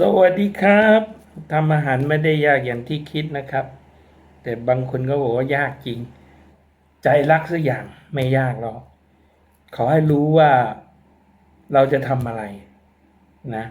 สวัสดีครับทำอาหารไม่ได้ยากอย่างที่คิดนะครับ แต่บางคนก็บอกว่ายากจริง ใจรักสักอย่างไม่ยากหรอกขอให้รู้ว่าเราจะทำอะไรนะ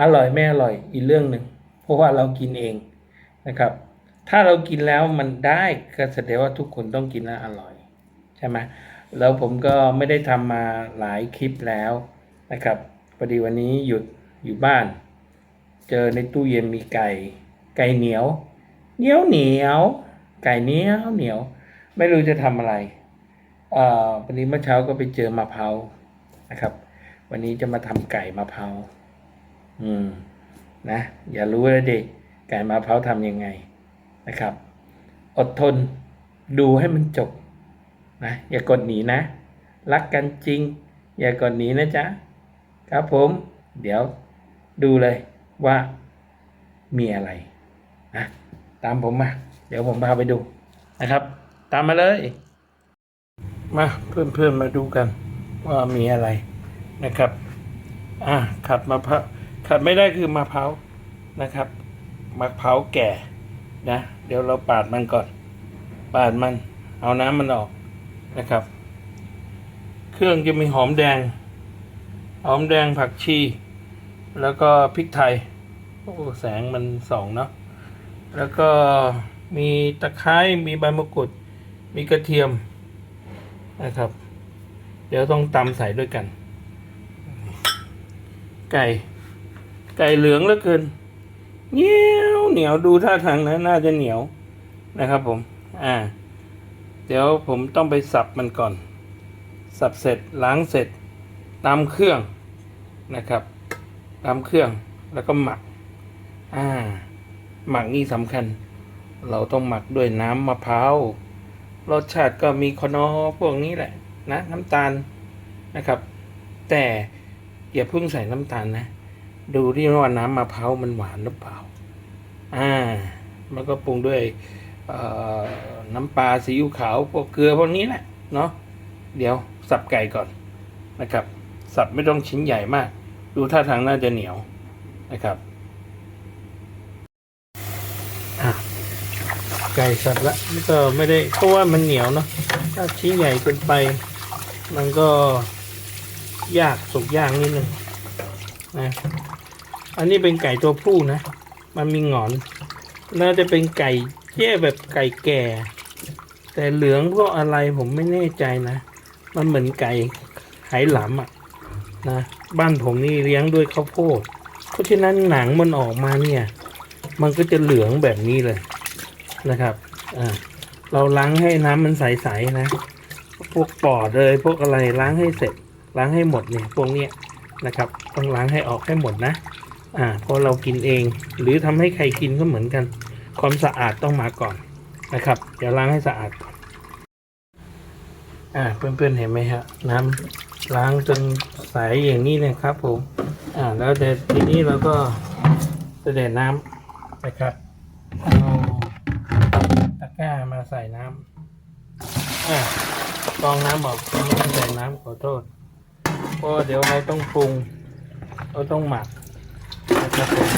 อร่อยไม่อร่อยอีกเรื่องหนึ่งเพราะว่าเรากินเองนะครับ ถ้าเรากินแล้วมันได้ก็แสดงว่าทุกคนต้องกินแล้วอร่อยใช่ไหมแล้วผมก็ไม่ได้ทำมาหลายคลิปแล้วนะครับพอดีวันนี้หยุดอยู่บ้าน เจอในตู้เย็นมีไก่ ไก่เหนียว เหนียวเหนียว ไก่เหนียวเหนียว ไม่รู้จะทำอะไรเอ่อวันนี้เมื่อเช้าก็ไปเจอมะพร้าวนะครับ วันนี้จะมาทำไก่มะพร้าวอืมนะ อย่ารู้เลยเด็กไก่มะพร้าวทำยังไงนะครับ อดทนดูให้มันจบนะอย่ากดหนีนะ รักกันจริง อย่ากดหนีนะจ๊ะ ครับผม เดี๋ยวดูเลย ว่ามีอะไรนะตามผมมา เดี๋ยวผมพาไปดูนะครับ ตามมาเลย มาเพื่อนๆมาดูกัน ว่ามีอะไรนะครับ อะขัดมะพร้าวขัดไม่ได้คือมะพร้าวนะครับมะพร้าวแก่นะ เดี๋ยวเราปาดมันก่อน ปาดมัน เอาน้ำมันออกนะครับ เครื่องจะมีหอมแดง หอมแดงผักชี แล้วก็พริกไทย โอ้แสงมันส่องเนาะ แล้วก็มีตะไคร้ มีใบมะกรูด มีกระเทียมนะครับ เดี๋ยวต้องตำใส่ด้วยกัน ไก่ ไก่เหลืองเหลือเกิน เหนียวเหนียวดูท่าทางนะน่าจะเหนียวนะครับผม อ่า เดี๋ยวผมต้องไปสับมันก่อน สับเสร็จล้างเสร็จตามเครื่องนะครับ ตามเครื่องแล้วก็หมัก อ่า หมักนี่สำคัญ เราต้องหมักด้วยน้ำมะพร้าว รสชาติก็มีคนอพวกนี้แหละ นะ น้ำตาลนะครับ แต่อย่าเพิ่งใส่น้ำตาลนะ ดูที่ว่าน้ำมะพร้าวมันหวานหรือเปล่า อ่ามันก็ปรุงด้วยน้ำปลาซีอิ๊วขาวพวกเกลือพวกนี้แหละ เนาะ เดี๋ยวสับไก่ก่อนนะครับ สับไม่ต้องชิ้นใหญ่มาก ดูท่าทางน่าจะเหนียวนะครับไก่สับละนี่ก็ไม่ได้เพราะว่ามันเหนียวเนาะถ้าชิ้นใหญ่เกินไป มันก็ยากสุกยากนิดนึงนะอันนี้เป็นไก่ตัวผู้นะ มันมีหงอน น่าจะเป็นไก่แย่แบบไก่แก่ แต่เหลืองเพราะอะไรผมไม่แน่ใจนะ มันเหมือนไก่ไหหลำอะนะ บ้านผมนี่เลี้ยงด้วยข้าวโพด เพราะฉะนั้นหนังมันออกมาเนี่ย มันก็จะเหลืองแบบนี้เลยนะครับอ่าเราล้างให้น้ำมันใสๆนะ พวกปอดเลยพวกอะไรล้างให้เสร็จ ล้างให้หมดเนี่ยพวกเนี้ยนะครับต้องล้างให้ออกให้หมดนะอ่าพราะเรากินเอง หรือทำให้ใครกินก็เหมือนกัน ความสะอาดต้องมาก่อนนะครับ เดี๋ยวล้างให้สะอาดก่อนอ่าเพื่อนๆเห็นไหมฮะน้ำ ล้างจนใสอย่างนี้เลยครับผมอ่าแล้วเดี๋ยวทีนี้เราก็จะเด็ดน้ำนะครับเอาตะกร้ามาใส่น้ำอ่ากองน้ำออกไม่ต้องใส่น้ำขอโทษเพราะเดี๋ยวเราต้องปรุงเราต้องหมักนะครับผม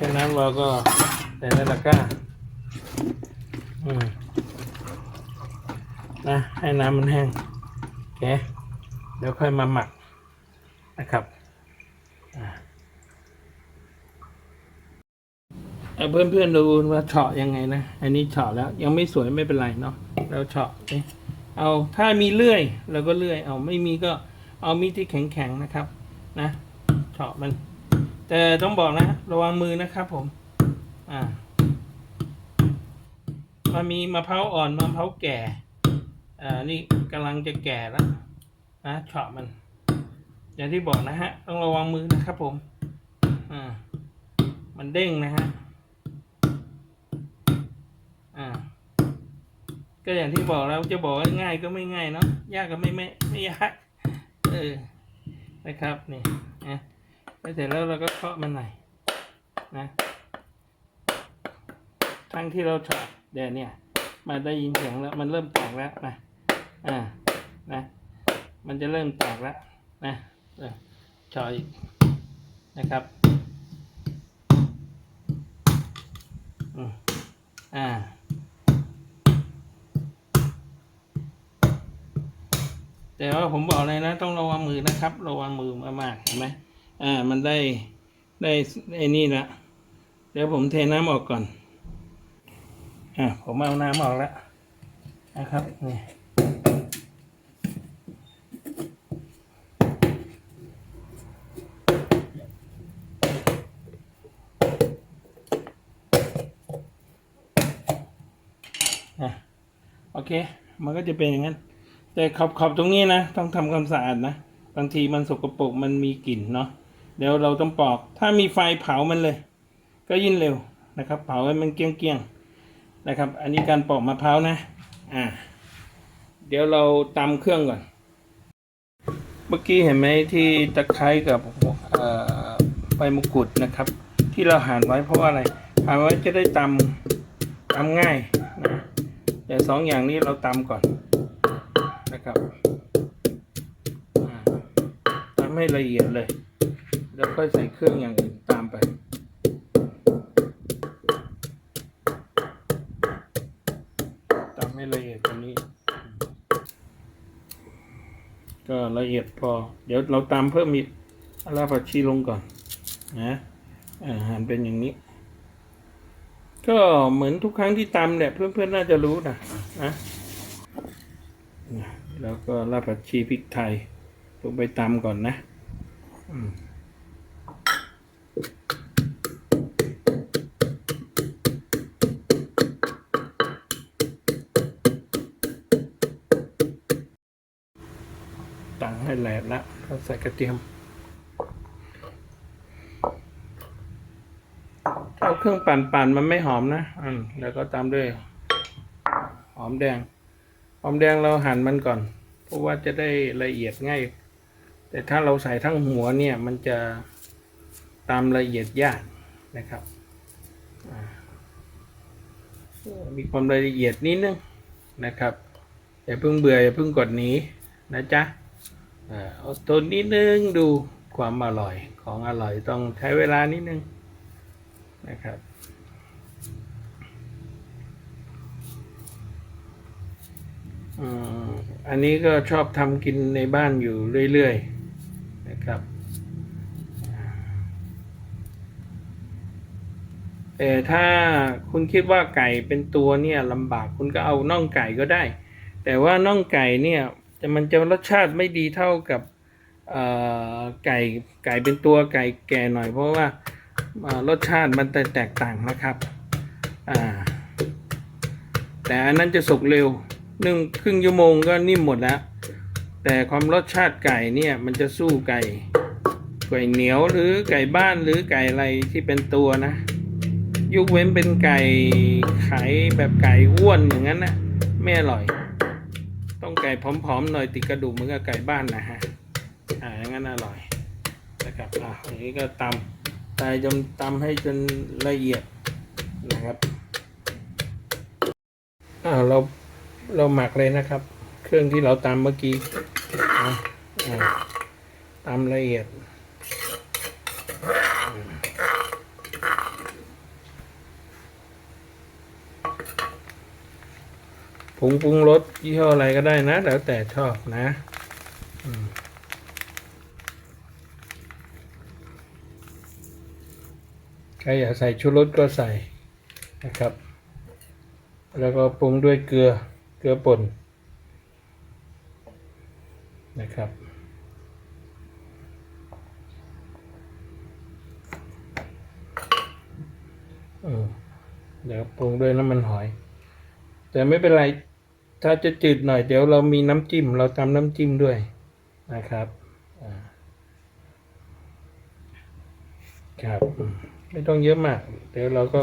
จากนั้นเราก็ใส่ในตะกร้าอืมนะให้น้ำมันแห้งโอเค เดี๋ยวค่อยมาหมักนะครับเอาเพื่อนๆดูว่าเฉาะยังไงนะ อันนี้เฉาะแล้วยังไม่สวยไม่เป็นไรเนาะเราเฉาะเอ๊ะเอาถ้ามีเลื่อยเราก็เลื่อย เอาไม่มีก็เอามีดที่แข็งๆนะครับ นะเฉาะมัน แต่ต้องบอกนะ ระวังมือนะครับผม อ่ามันมีมะพร้าวอ่อนมะพร้าวแก่อ่านี่กำลังจะแก่แล้ว นะเฉาะมัน อย่างที่บอกนะฮะ ต้องระวังมือนะครับผม อ่า มันเด้งนะฮะ อ่า ก็อย่างที่บอกแล้วจะบอกว่าง่ายก็ไม่ง่ายเนาะ ยากก็ไม่ไม่ไม่ยาก เออ นะครับนี่นะเสร็จแล้วเราก็เคาะมันหน่อยนะทั้งที่เราเฉาะเดี๋ยวเนี่ยมาได้ยินเสียงแล้ว มันเริ่มแตกแล้วนะ อ่า นะ มันจะเริ่มแตกแล้วนะเออีกนะครับอ่าแต่ว่าผมบอกเลยนะต้องระวังมือนะครับ ระวังมือมากๆเห็นไหมอ่า มันได้ได้ไอ้นี่ละเดี๋ยวผมเทน้ำออกก่อนอ่าผมเอาน้ำออกแล้วนะครับนี่ เค มันก็จะเป็นอย่างนั้น แต่ขอบขอบตรงนี้นะ ต้องทำความสะอาดนะ บางทีมันสกปรกมันมีกลิ่นเนาะเดี๋ยวเราต้องปอก ถ้ามีไฟเผามันเลย ก็ยิ่งเร็วนะครับ เผาให้มันเกี้ยงๆนะครับ อันนี้การปอกมะพร้าวนะ อ่า เดี๋ยวเราตำเครื่องก่อน เมื่อกี้เห็นไหมที่ตะไคร้กับใบมะกรูดนะครับ ที่เราหั่นไว้เพราะว่าอะไรหั่นไว้จะได้ตำตำง่าย แต่สองอย่างนี้เราตำก่อนนะครับตำให้ละเอียดเลย แล้วค่อยใส่เครื่องอย่างอื่นตามไปตามให้ละเอียดกว่านี้ ก็ละเอียดพอ เดี๋ยวเราตามเพิ่มอีกอาราผักชีลงก่อนนะอาหารเป็นอย่างนี้ ก็เหมือนทุกครั้งที่ตำเนี่ยเพื่อนๆน่าจะรู้นะนะแล้วก็รากผักชีพริกไทยลงไปตำก่อนนะตังให้แหลกแล้วก็ใส่กระเทียมถ้า เอาเครื่องปั่นปั่นมันไม่หอมนะอืมแล้วก็ตามด้วย หอมแดง หอมแดงเราหั่นมันก่อน เพราะว่าจะได้ละเอียดง่าย แต่ถ้าเราใส่ทั้งหัวเนี่ย มันจะตามละเอียดยากนะครับมีความละเอียดนิดนึงนะครับอย่าเพิ่งเบื่ออย่าเพิ่งกดหนีนะจ๊ะอ่าเอาตัวนิดนึงดูความอร่อยของอร่อยต้องใช้เวลานิดนึง นะครับ อันนี้ก็ชอบทำกินในบ้านอยู่เรื่อยๆนะครับแต่ถ้าคุณคิดว่าไก่เป็นตัวเนี่ยลำบากคุณก็เอาน่องไก่ก็ได้ แต่ว่าน่องไก่เนี่ยจะมันจะรสชาติไม่ดีเท่ากับไก่ไก่เป็นตัวไก่แก่หน่อยเพราะว่า รสชาติมันจะแตกต่างนะครับ แต่อันนั้นจะสุกเร็วนึ่งครึ่งชั่วโมงก็นิ่มหมดแล้ว แต่ความรสชาติไก่เนี่ยมันจะสู้ไก่ไก่เหนียวหรือไก่บ้านหรือไก่อะไรที่เป็นตัวนะยกเว้นเป็นไก่ไข่แบบไก่อ้วนอย่างนั้นนะไม่อร่อย ต้องไก่ผอมๆหน่อยติดกระดูกเหมือนกับไก่บ้านนะฮะอ่าอย่างนั้นอร่อยนะครับอะอย่างนี้ก็ตำ ตายจนตำให้จนละเอียดนะครับอ่าเราเราหมักเลยนะครับ เครื่องที่เราตำเมื่อกี้นะอ่าตำละเอียดผงปรุงรสยี่ห้ออะไรก็ได้นะ แล้วแต่ชอบนะ อืม ใครอยากใส่ชูรสก็ใส่นะครับ แล้วก็ปรุงด้วยเกลือเกลือป่นนะครับ เออเดี๋ยวปรุงด้วยน้ำมันหอย แต่ไม่เป็นไร ถ้าจะจืดหน่อย เดี๋ยวเรามีน้ำจิ้ม เราทำน้ำจิ้มด้วยนะครับ ครับ ไม่ต้องเยอะมาก เดี๋ยวเราก็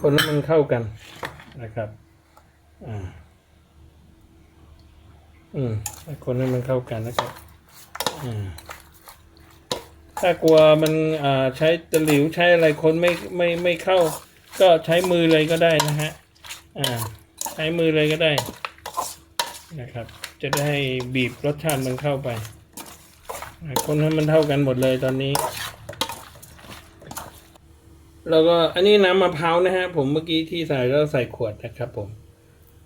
คนให้มันเข้ากันนะครับ อ่า อืมคนให้มันเข้ากันนะครับอืมถ้ากลัวมันอ่าใช้ตะหลิวใช้อะไรคนไม่ไม่ไม่เข้า ก็ใช้มือเลยก็ได้นะฮะ อ่า ใช้มือเลยก็ได้ นะครับ จะได้บีบรสชาติมันเข้าไป คนให้มันเท่ากันหมดเลยตอนนี้ แล้วก็อันนี้น้ำมะพร้าวนะฮะ ผมเมื่อกี้ที่ใส่แล้วใส่ขวดนะครับผม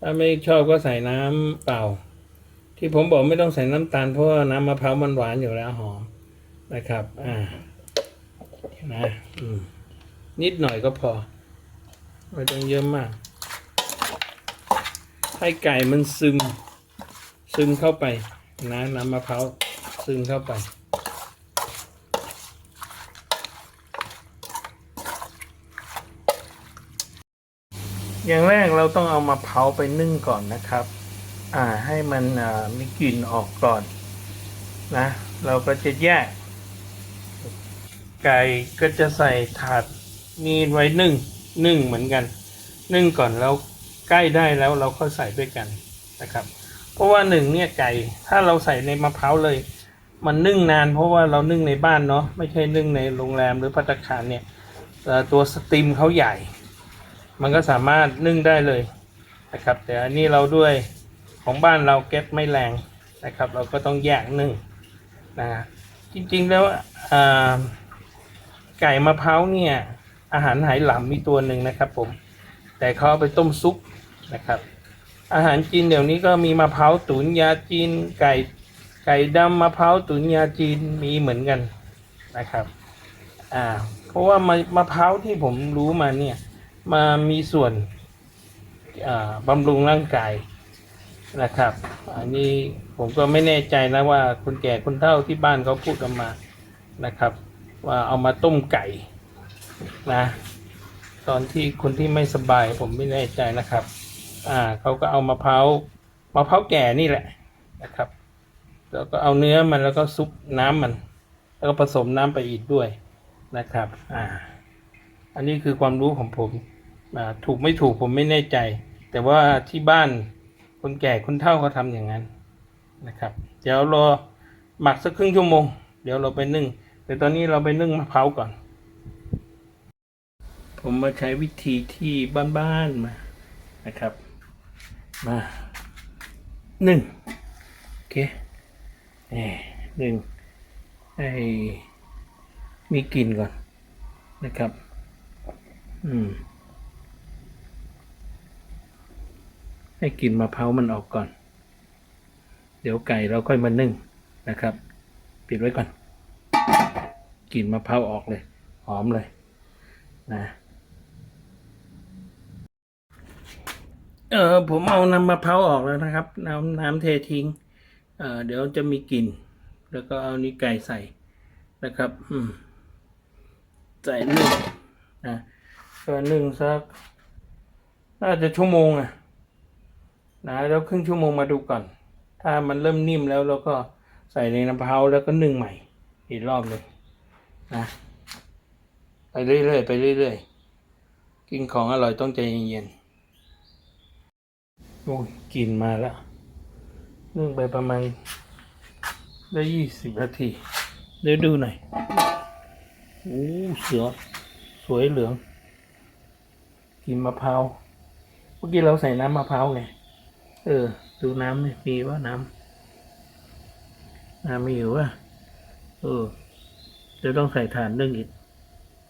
ถ้าไม่ชอบก็ใส่น้ำเปล่า ที่ผมบอกไม่ต้องใส่น้ำตาลเพราะว่าน้ำมะพร้าวมันหวานอยู่แล้วหอมนะครับ อ่านะนิดหน่อยก็พอ ไม่ต้องเยอะมาก ให้ไก่มันซึม ซึมเข้าไป นะน้ำมะพร้าวซึมเข้าไป อย่างแรกเราต้องเอามะพร้าวไปนึ่งก่อนนะครับ อ่าให้มันมีกลิ่นออกก่อนนะ เราก็จะแยก ไก่ก็จะใส่ถาดมีไว้นึ่งนึ่งเหมือนกัน นึ่งก่อนแล้วใกล้ได้แล้วเราก็ใส่ด้วยกันนะครับ เพราะว่าหนึ่งเนี่ยไก่ถ้าเราใส่ในมะพร้าวเลย มันนึ่งนานเพราะว่าเรานึ่งในบ้านเนาะไม่ใช่นึ่งในโรงแรมหรือภัตคารเนี่ยตัวสตรีมเขาใหญ่ มันก็สามารถนึ่งได้เลยนะครับ แต่อันนี้เราด้วยของบ้านเราแก๊สไม่แรงนะครับ เราก็ต้องแยกนึ่งนะจริงๆแล้วไก่มะพร้าวเนี่ยอาหารไหหลำมีตัวหนึ่งนะครับผมแต่เขาไปต้มซุปนะครับ อาหารจีนเดี๋ยวนี้ก็มีมะพร้าวตุ๋นยาจีน ไก่ไก่ดำมะพร้าวตุ๋นยาจีนมีเหมือนกันนะครับอ่าเพราะว่ามะมะพร้าวที่ผมรู้มาเนี่ย มามีส่วนบำรุงร่างกายนะครับ อันนี้ผมก็ไม่แน่ใจนะว่าคนแก่คนเฒ่าที่บ้านเขาพูดกันมานะครับ ว่าเอามาต้มไก่นะตอนที่คนที่ไม่สบายผมไม่แน่ใจนะครับ อ่าเขาก็เอามะพร้าวมะพร้าวแก่นี่แหละนะครับ แล้วก็เอาเนื้อมันแล้วก็ซุปน้ำมัน แล้วก็ผสมน้ำไปอีกด้วยนะครับ อ่า อันนี้คือความรู้ของผม ถูกไม่ถูกผมไม่แน่ใจ แต่ว่าที่บ้านคนแก่คนเฒ่าเขาทำอย่างนั้นนะครับ เดี๋ยวรอหมักสักครึ่งชั่วโมง เดี๋ยวเราไปนึ่ง แต่ตอนนี้เราไปนึ่งมะพร้าวก่อน ผมมาใช้วิธีที่บ้านๆมานะครับ มาหนึ่งโอเคแหมหนึ่งให้มีกลิ่นก่อนนะครับ อืม ให้กลิ่นมะพร้าวมันออกก่อน เดี๋ยวไก่เราค่อยมานึ่งนะครับ ปิดไว้ก่อนกลิ่นมะพร้าวออกเลย หอมเลยนะเออผมเอาน้ำมะพร้าวออกแล้วนะครับ น้ำน้ำเททิ้งเออเดี๋ยวจะมีกลิ่น แล้วก็เอานี้ไก่ใส่นะครับ อืมใส่นึ่งนะก็นึ่งสักน่าจะชั่วโมงอะ นะแล้วครึ่งชั่วโมงมาดูก่อน ถ้ามันเริ่มนิ่มแล้วเราก็ใส่ในน้ำมะพร้าวแล้วก็นึ่งใหม่ อีกรอบหนึ่งนะไปเรื่อยๆไปเรื่อยๆกินของอร่อยต้องใจเย็นๆโอ้ยกลินมาแล้วนึ่งไปประมาณได้ยี่สิบนาทีเดี๋ยวดูหน่อยโอ้เสือสวยเหลือง กินมะพร้าวเมื่อกี้เราใส่น้ำมะพร้าวไง เออ ดูน้ำนี่มีว่าน้ำน้ำมีอยู่ว่าเออเดี๋ยวต้องใส่ถ่านนึ่องอีก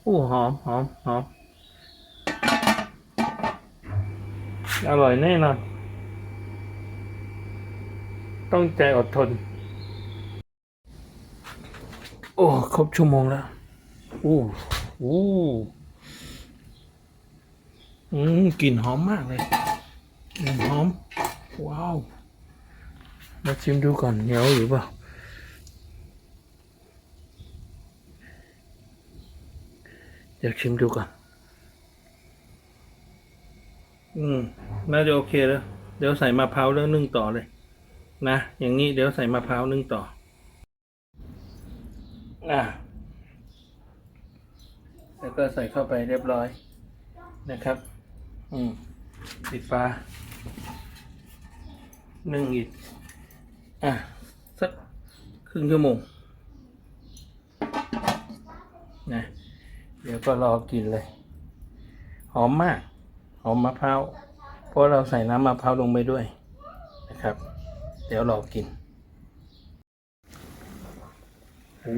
โอ้หอมหอมหอมอร่อยแน่นอน ต้องใจอดทน โอ้ ครบชั่วโมงแล้วอู้อู้อืมกลิ่นหอมมากเลยกลิ่นหอม ว้าวมาชิมดูก่อนเหนียวหรือเปล่าเดี๋ยวชิมดูก่อนอืมน่าจะโอเคแล้ว เดี๋ยวใส่มะพร้าวแล้วนึ่งต่อเลย นะ อย่างนี้เดี๋ยวใส่มะพร้าวนึ่งต่อ อะแล้วก็ใส่เข้าไปเรียบร้อยนะครับ อืมปิดฝา หนึ่งอีก อะ สักครึ่งชั่วโมงนะเดี๋ยวก็รอกินเลย หอมมาก หอมมะพร้าวเพราะเราใส่น้ำมะพร้าวลงไปด้วยนะครับ เดี๋ยวรอกินโอ้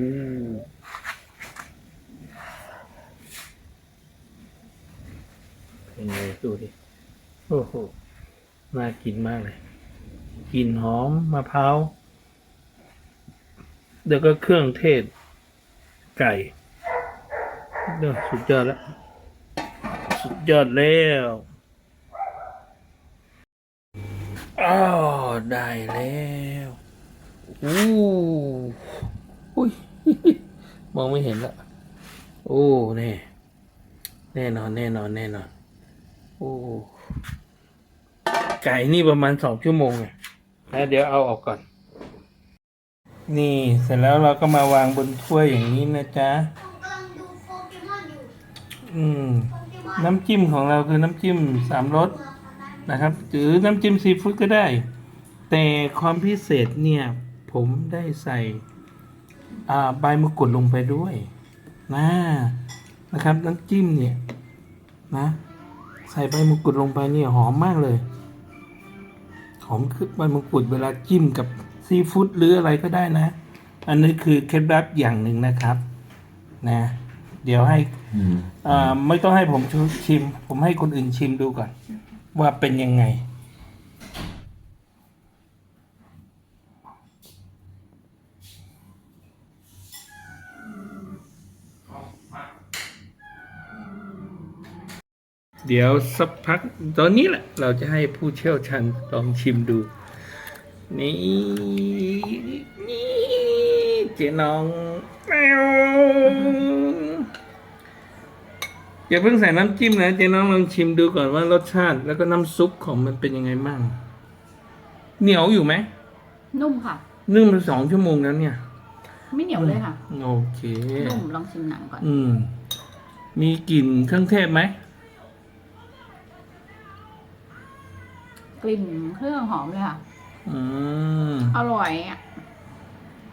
เป็นไงดูดิโอ้โหน่ากินมากเลย กลิ่นหอมมะพร้าวเดี๋ยวก็เครื่องเทศ ไก่เดี๋ยวสุดยอดแล้ว สุดยอดแล้วอ้าวได้แล้วอู้อุ้ยมองไม่เห็นละโอ้แน่แน่นอนแน่นอนแน่นอนโอ้ไก่นี่ประมาณสองชั่วโมงไง แล้วเดี๋ยวเอาออกก่อน นี่เสร็จแล้วเราก็มาวางบนถ้วยอย่างนี้นะจ๊ะ กำลังดูโปเกมอนอยู่อืม โปเกมอนน้ำจิ้มของเราคือน้ำจิ้มสามรสเมืองของนั้นนะครับ หรือน้ำจิ้มซีฟู้ดก็ได้ แต่ความพิเศษเนี่ย ผมได้ใส่ อ่าใบมะกรูดลงไปด้วยนะนะครับ น้ำจิ้มเนี่ยนะ ใส่ใบมะกรูดลงไปเนี่ยหอมมากเลย หอมคือใบมะกรูดเวลาจิ้มกับซีฟู้ดหรืออะไรก็ได้นะ อันนี้คือเคล็ดลับอย่างหนึ่งนะครับ นะ เดี๋ยวให้อ่าไม่ต้องให้ผมชิม ผมให้คนอื่นชิมดูก่อน ว่าเป็นยังไง เดี๋ยวสักพักตอนนี้แหละ เราจะให้ผู้เชี่ยวชาญลองชิมดู นี่นี่เจ๊น้องแมวอย่าเพิ่งใส่น้ำจิ้มนะเจ๊น้องลองชิมดูก่อนว่ารสชาติแล้วก็น้ำซุปของมันเป็นยังไงบ้างเหนียวอยู่ไหมนุ่มค่ะ นึ่งมาสองชั่วโมงแล้วเนี่ย ไม่เหนียวเลยค่ะ โอเคนุ่มลองชิมหนังก่อน อืม มีกลิ่นเครื่องเทศไหม กลิ่นเครื่องหอมเลยค่ะ อืมอร่อยอะ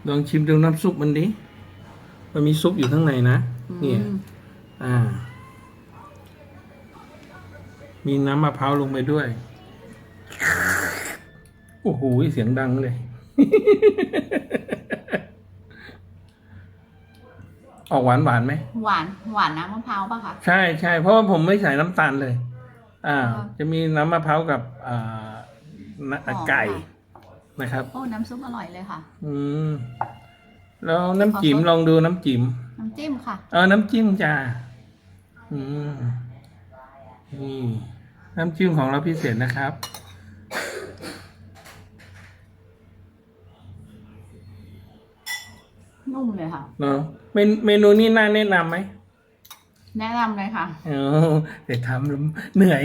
ลองชิมดูน้ำซุปมันดิ มันมีซุปอยู่ข้างในนะ เนี่ยอืมอ่า มีน้ำมะพร้าวลงไปด้วย โอ้โห เสียงดังเลย ออกหวานหวานๆไหม หวาน หวานน้ำมะพร้าวป่ะคะ ใช่ใช่เพราะว่าผมไม่ใส่น้ำตาลเลย อ่าค่ะจะมีน้ำมะพร้าวกับอ่าน้ำหอมไก่ค่ะนะครับ โอ้ น้ำซุปอร่อยเลยค่ะ อืม แล้วน้ำจิ้มขอซดลองดูน้ำจิ้มน้ำจิ้มค่ะ เออ น้ำจิ้มจ้า อืม นี่ น้ำจิ้มของเราพิเศษนะครับ นุ่มเลยค่ะเนาะเมนเมนูนี้น่าแนะนำไหม แนะนำเลยค่ะ เออแต่ทำแล้วเหนื่อย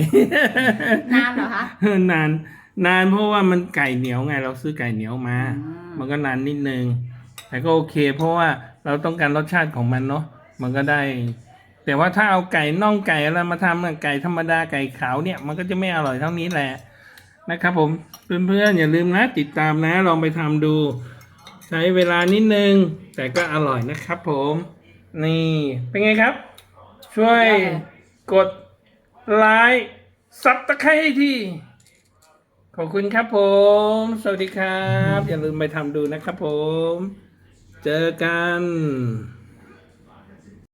นานเหรอคะนาน นานเพราะว่ามันไก่เหนียวไง เราซื้อไก่เหนียวมาอืมมันก็นานนิดนึง แต่ก็โอเค เพราะว่าเราต้องการรสชาติของมันเนาะ มันก็ได้ แต่ว่าถ้าเอาไก่น่องไก่อะไรมาทำอะไก่ธรรมดาไก่ขาวเนี่ย มันก็จะไม่อร่อยเท่านี้แหละนะครับผมเพื่อนๆอย่าลืมนะ ติดตามนะ ลองไปทำดู ใช้เวลานิดนึง แต่ก็อร่อยนะครับผม นี่เป็นไงครับ ช่วยกดไลค์ซับตะไคร้ให้ทีขอบคุณครับผม สวัสดีครับ อย่าลืมไปทำดูนะครับผม เจอกัน